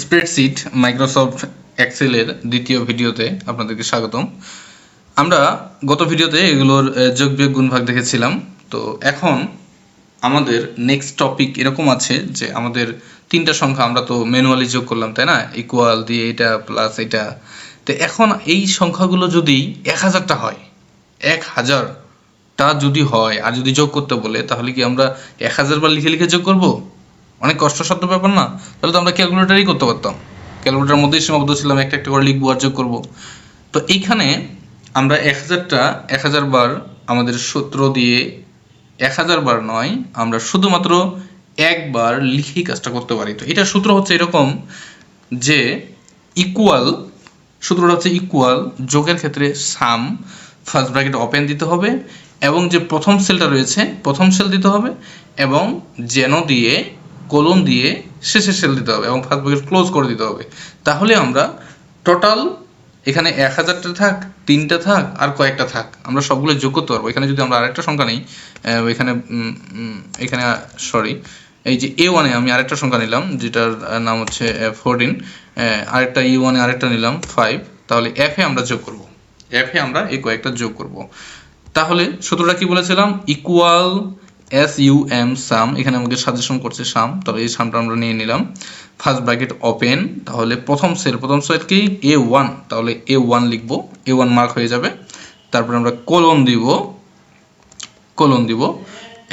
Spreadsheet Microsoft এক্সেলের দ্বিতীয় ভিডিওতে আপনাদেরকে স্বাগতম। আমরা গত ভিডিওতে এগুলোর যোগ বিয়োগ গুণভাগ দেখেছিলাম। তো এখন আমাদের নেক্সট টপিক এরকম আছে যে আমাদের তিনটা সংখ্যা আমরা তো ম্যানুয়ালি যোগ করলাম, তাই না? ইকুয়াল দিয়ে এটা প্লাস এটা। তো এখন এই সংখ্যাগুলো যদি এক হাজারটা হয়, এক হাজারটা যদি হয়, আর যদি যোগ করতে বলে, তাহলে কি আমরা এক হাজার বার লিখে লিখে যোগ করব? অনেক কষ্টসাধ্য ব্যাপার না? তাহলে তো আমরা ক্যালকুলেটারই করতে পারতাম। ক্যালকুলেটার মধ্যেই সীমাবদ্ধ ছিলাম, একটা একটা করে লিখব আর যোগ করব। তো এইখানে আমরা এক হাজারটা, এক হাজার বার আমাদের সূত্র দিয়ে এক হাজার বার নয়, আমরা শুধুমাত্র একবার লিখেই কাজটা করতে পারি। তো এটা সূত্র হচ্ছে এরকম যে ইকুয়াল সূত্রটা হচ্ছে ইকুয়াল যোগের ক্ষেত্রে সাম ফার্স্ট ব্র্যাকেট ওপেন দিতে হবে এবং যে প্রথম সেলটা রয়েছে, প্রথম সেল দিতে হবে এবং যেন দিয়ে কোলন দিয়ে শেষের সেল দিতে হবে এবং ফার্স্ট ব্র্যাকেট ক্লোজ করে দিতে হবে। তাহলে আমরা টোটাল এখানে এক হাজারটা থাক, তিনটা থাক, আর কয়েকটা থাক, আমরা সবগুলো যোগ করতে পারব। এখানে যদি আমরা আরেকটা সংখ্যা নিই এখানে এখানে সরি এই যে এ ওয়ানে আমি আরেকটা সংখ্যা নিলাম, যেটার নাম হচ্ছে ফোরটিন আরেকটা ই ওয়ানে আরেকটা নিলাম ফাইভ তাহলে এফ আমরা যোগ করব। এফ আমরা এই কয়েকটা যোগ করব। তাহলে সূত্রটা কি বলেছিলাম? Equal S U M sum এখানে আমাকে সাজেশন করছে সাম তাহলে এই সামটা আমরা নিয়ে নিলাম। ফার্স্ট ব্র্যাকেট ওপেন তাহলে প্রথম সেল প্রথম সেল কি এ ওয়ান তাহলে এ ওয়ান লিখব এ ওয়ান মার্ক হয়ে যাবে। তারপরে আমরা কোলন দিব কোলন দিব,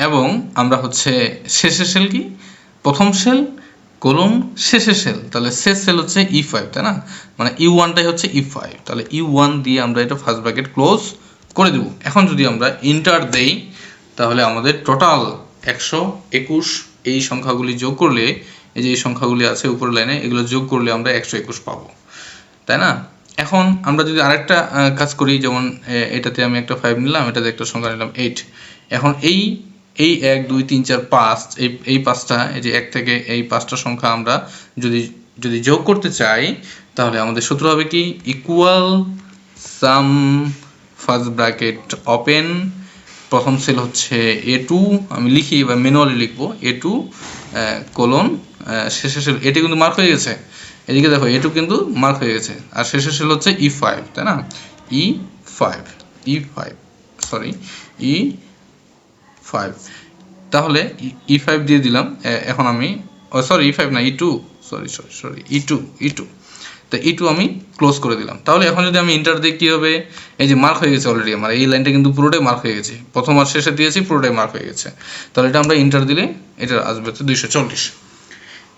এবং আমরা হচ্ছে শেষের সেল কি? প্রথম সেল কোলন শেষের সেল তাহলে শেষ সেল হচ্ছে ই ফাইভ তাই না? মানে ই ওয়ানটাই হচ্ছে ই ফাইভ তাহলে ই ওয়ান দিয়ে আমরা এটা ফার্স্ট ব্র্যাকেট ক্লোজ করে দেব। এখন যদি আমরা ইন্টার দেই তাহলে আমাদের টোটাল একশো একুশ এই সংখ্যাগুলি যোগ করলে, এই যে এই সংখ্যাগুলি আছে উপরের লাইনে এগুলো যোগ করলে আমরা একশো একুশ পাবো। তাই না? এখন আমরা যদি আরেকটা কাজ করি, যেমন এটাতে আমি একটা ফাইভ নিলাম, এটাতে একটা সংখ্যা নিলাম এইট এখন এই এই এক, দুই, তিন, চার, পাঁচ, এই এই পাঁচটা, এই যে এক থেকে এই পাঁচটা সংখ্যা আমরা যদি যদি যোগ করতে চাই, তাহলে আমাদের সূত্র হবে কি? Equal sum first bracket open প্রথম সেল হচ্ছে এ টু আমি লিখি বা ম্যানুয়ালি লিখব এ টু কোলন শেষের সেল এটি কিন্তু মার্ক হয়ে গেছে। এদিকে দেখো এ কিন্তু মার্ক হয়ে গেছে। আর শেষের সেল হচ্ছে ই ফাইভ তাই না? E five E five sorry E five তাহলে ই ফাইভ দিয়ে দিলাম এখন আমি, ও সরি ই ফাইভ না E two sorry sorry sorry E two E two তো ই টু আমি ক্লোজ করে দিলাম। তাহলে এখন যদি আমি ইন্টার দিই কী হবে এই যে মার্ক হয়ে গেছে অলরেডি আমার। এই লাইনটা কিন্তু পুরোটাই মার্ক হয়ে গেছে। প্রথম আর শেষে দিয়েছি, পুরোটাই মার্ক হয়ে গেছে। তাহলে এটা আমরা ইন্টার দিলে এটা আসবে হচ্ছে দুইশো চল্লিশ।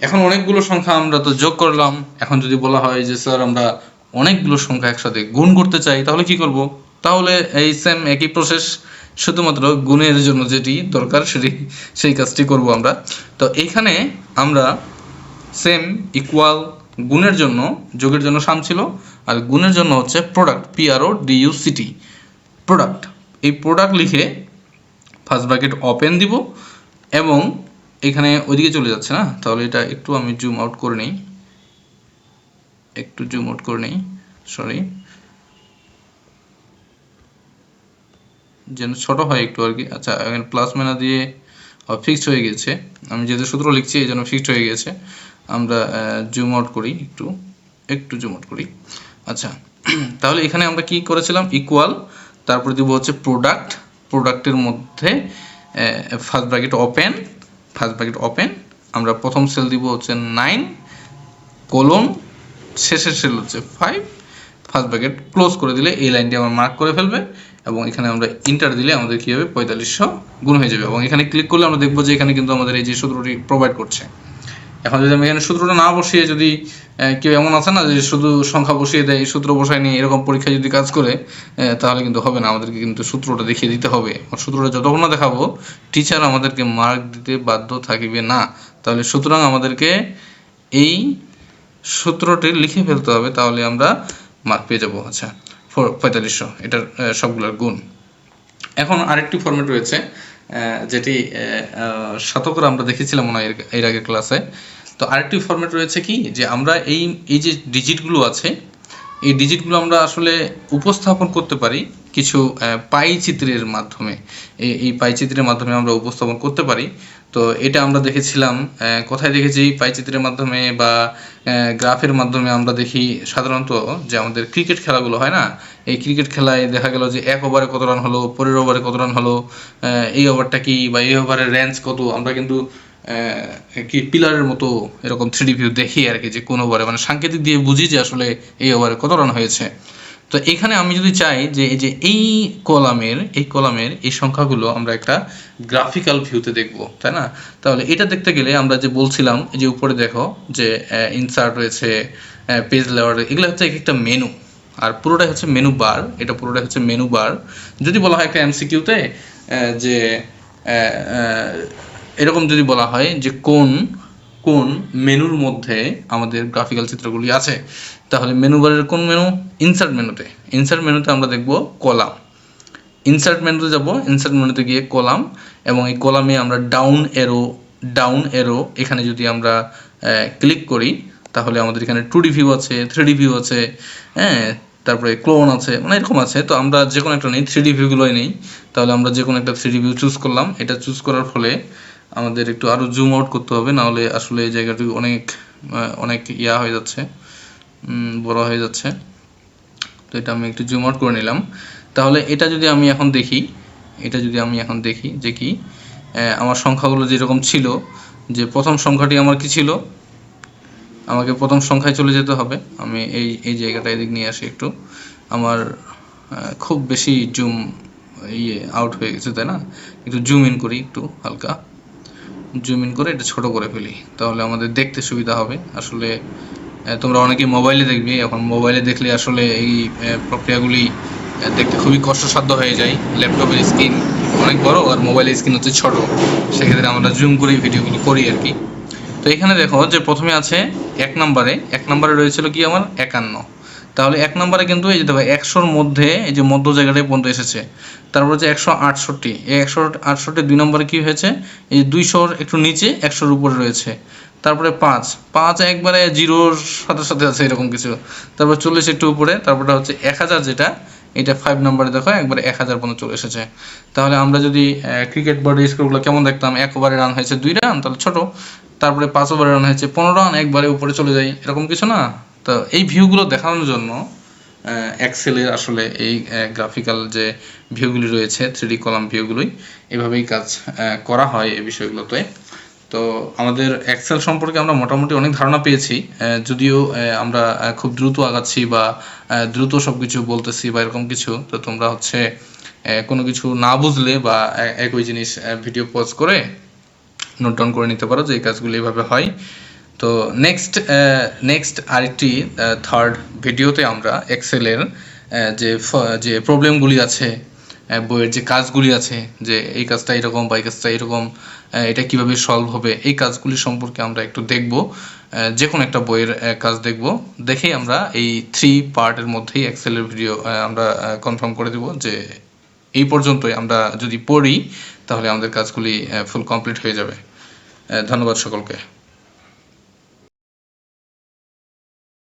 এখন অনেকগুলো সংখ্যা আমরা তো যোগ করলাম। এখন যদি বলা হয় যে, স্যার, আমরা অনেকগুলো সংখ্যা একসাথে গুণ করতে চাই, তাহলে কি করব? তাহলে এই সেম একই প্রসেস শুধুমাত্র গুণের জন্য যেটি দরকার, সেটি, সেই কাজটি করব আমরা। তো এইখানে আমরা সেম ইকুয়াল গুণের জন্য, যোগের জন্য সাম ছিল, আর গুণের জন্য হচ্ছে প্রোডাক্ট পিআরও ডিইউসিটি প্রোডাক্ট এই প্রোডাক্ট লিখে ফার্স্ট ব্র্যাকেট ওপেন দিব, এবং এখানে ওইদিকে চলে যাচ্ছে না? তাহলে এটা একটু আমি জুম আউট করে নেই। একটু জুম আউট করে নেই সরি যেন ছোট হয় একটু আর কি। আচ্ছা এখানে প্লাস মেনা দিয়ে ফিক্সড হয়ে গেছে আমি যেহেতু সূত্র লিখছি, এই জন্য ফিক্সড হয়ে গেছে আমরা জুম আউট করি একটু একটু জুম আউট করি। আচ্ছা তাহলে এখানে আমরা কি করেছিলাম? ইকুয়াল তারপরে দিব হচ্ছে প্রোডাক্ট প্রোডাক্টের মধ্যে first bracket open first bracket open আমরা প্রথম সেল দিব হচ্ছে নাইন কোলন শেষের সেল হচ্ছে ফাইভ ফার্স্ট ব্র্যাকেট ক্লোজ করে দিলে এই লাইনটি আমার মার্ক করে ফেলবে এবং এখানে আমরা ইন্টার দিলে আমাদের কী হবে? পঁয়তাল্লিশশো গুণ হয়ে যাবে। এবং এখানে ক্লিক করলে আমরা দেখব যে এখানে কিন্তু আমাদের এই যে সূত্রটি প্রোভাইড করছে। এখন যদি আমি এখানে সূত্রটা না বসিয়ে যদি কেউ এমন আছে না যে শুধু সংখ্যা বসিয়ে দেয়, সূত্র বসায় নিয়ে এরকম পরীক্ষায় যদি কাজ করে তাহলে কিন্তু হবে না। আমাদেরকে কিন্তু সূত্রটা দেখিয়ে দিতে হবে। সূত্রটা যতক্ষণ না দেখাবো টিচার আমাদেরকে মার্ক দিতে বাধ্য থাকিবে না। তাহলে সুতরাং আমাদেরকে এই সূত্রটি লিখে ফেলতে হবে, তাহলে আমরা মার্ক পেয়ে যাব। আচ্ছা পঁয়তাল্লিশশো, এটার সবগুলোর গুণ। এখন আরেকটি ফর্মেট রয়েছে যেটি শতকরা আমরা দেখেছিলাম মনে হয় এর- আগে ক্লাসে তো আরেকটি ফর্ম্যাট রয়েছে কি? যে আমরা এই এই যে ডিজিটগুলো আছে, এই ডিজিটগুলো আমরা আসলে উপস্থাপন করতে পারি। কিছু আহ, পাই চিত্রের মাধ্যমে এই- এই পাই চিত্রের মাধ্যমে আমরা উপস্থাপন করতে পারি। তো এটা আমরা দেখেছিলাম কোথায় দেখেছি? পাই চিত্রের মাধ্যমে বা গ্রাফের মাধ্যমে আমরা দেখি সাধারণত যে আমাদের ক্রিকেট খেলাগুলো হয় না? এই ক্রিকেট খেলায় দেখা গেল যে এক ওভারে কত রান হলো পরের ওভারে কত রান হলো এই ওভারটা কি বা এই ওভারের রেঞ্জ কত? আমরা কিন্তু কি পিলারের মতো এরকম থ্রি ভিউ দেখি আর কি যে কোন ওভারে। মানে সাংকেতিক দিয়ে বুঝি যে আসলে এই ওভারে কত রান হয়েছে। তো এখানে আমি যদি চাই যে এই যে এই কলামের এই কলামের এই সংখ্যাগুলো আমরা একটা গ্রাফিক্যাল ভিউতে দেখব, তাই না? তাহলে এটা দেখতে গেলে আমরা যে বলছিলাম যে উপরে দেখো যে ইনসার্ট রয়েছে পেজ লেয়ার এগুলো হচ্ছে এক একটা মেনু আর পুরোটাই হচ্ছে মেনু বার এটা পুরোটাই হচ্ছে মেনু বার যদি বলা হয় একটা এমসিকিউতে যে এরকম যদি বলা হয় যে কোন কোন মেনুর মধ্যে আমাদের গ্রাফিক্যাল চিত্রগুলি আছে? তাহলে মেনু বারের কোন মেনু ইনসার্ট মেনুতে ইনসার্ট মেনুতে আমরা দেখব কলাম। ইনসার্ট মেনুতে যাব। ইনসার্ট মেনুতে গিয়ে কলাম এবং এই কলামে আমরা ডাউন এরো ডাউন এরো এখানে যদি আমরা ক্লিক করি, তাহলে আমাদের এখানে টু ডি ভিউ আছে থ্রি ডি ভিউ আছে হ্যাঁ তারপরে ক্লোন আছে মানে এরকম আছে। তো আমরা যে কোনো একটা নেই থ্রি ডি ভিউগুলোই নেই। তাহলে আমরা যে কোনো একটা থ্রি ডি ভিউ চুজ করলাম। এটা চুজ করার ফলে আমাদের একটু আরও জুম আউট করতে হবে না হলে আসলে এই জায়গাটি অনেক অনেক ইয়া হয়ে যাচ্ছে বড় হয়ে যাচ্ছে। তো এটা আমি একটু জুম আউট করে নিলাম। তাহলে এটা যদি আমি এখন দেখি, এটা যদি আমি এখন দেখি যে কি আমার সংখ্যাগুলো যেরকম ছিল, যে প্রথম সংখ্যাটি আমার কি ছিল? আমাকে প্রথম সংখ্যায় চলে যেতে হবে। আমি এই এই জায়গাটা এদিক নিয়ে আসি একটু। আমার খুব বেশি জুম ইয়ে আউট হয়ে গেছে, তাই না? একটু জুম ইন করি একটু হালকা। জুম ইন করে এটা ছোট করে ফেলি, তাহলে আমাদের দেখতে সুবিধা হবে। আসলে তোমরা অনেকেই মোবাইলে দেখবে, এখন মোবাইলে দেখলে আসলে এই প্রক্রিয়াগুলি দেখতে খুবই কষ্টসাধ্য হয়ে যায়। ল্যাপটপের স্ক্রিন অনেক বড় আর মোবাইলের স্ক্রিন হচ্ছে ছোট। সেক্ষেত্রে আমরা জুম করেই ভিডিওগুলো করি আর কি। তো এখানে দেখো যে প্রথমে আছে এক নম্বরে এক নম্বরে রয়েছিল কি আমার? একান্ন। তাহলে এক নম্বরে কিন্তু এই যে দেখো একশোর মধ্যে এই যে মধ্য জায়গাটায় পর্যন্ত এসেছে। তারপর হচ্ছে একশো আটষট্টি। এই একশো আটষট্টি দুই নম্বরে কী হয়েছে? এই দুইশোর একটু নিচে একশোর উপরে রয়েছে। তারপরে পাঁচ। পাঁচ একবারে জিরোর সাথে সাথে আছে এরকম কিছু। তারপর চল্লিশ একটু উপরে। তারপরে হচ্ছে এক হাজার যেটা, এটা ফাইভ নাম্বারে দেখো একবারে এক হাজার পর্যন্ত চলে এসেছে। তাহলে আমরা যদি ক্রিকেট বোর্ডের স্কোরগুলো কেমন দেখতাম? এক ওভারে রান হয়েছে দুই রান তাহলে ছোট। তারপরে পাঁচ ওভারে রান হয়েছে পনেরো রান একবারে উপরে চলে যায় এরকম কিছু না? তো এই ভিউগুলো দেখানোর জন্য এক্সেলের আসলে এই গ্রাফিক্যাল যে ভিউগুলি রয়েছে থ্রি কলাম ভিউগুলোই এভাবেই কাজ করা হয় এই বিষয়গুলোতে। তো আমাদের এক্সেল সম্পর্কে আমরা মোটামুটি অনেক ধারণা পেয়েছি যদিও আমরা খুব দ্রুত আগাচ্ছি বা দ্রুত সব কিছু বলতেছি বা এরকম কিছু, তো তোমরা হচ্ছে কোনো কিছু না বুঝলে বা একই জিনিস ভিডিও পজ করে নোট ডাউন করে নিতে পারো যে এই কাজগুলো এইভাবে হয়। তো নেক্সট নেক্সট আরেকটি থার্ড ভিডিওতে আমরা এক্সেলের যে যে প্রবলেমগুলি আছে বইয়ের যে কাজগুলি আছে, যে এই কাজটা এরকম বা এই কাজটা এরকম এটা কীভাবে সলভ হবে, এই কাজগুলি সম্পর্কে আমরা একটু দেখব যে কোনো একটা বইয়ের কাজ দেখব। দেখেই আমরা এই থ্রি পার্টের মধ্যেই এক্সেলের ভিডিও আমরা কনফার্ম করে দেব যে এই পর্যন্তই আমরা যদি পড়ি, তাহলে আমাদের কাজগুলি ফুল কমপ্লিট হয়ে যাবে। ধন্যবাদ সকলকে।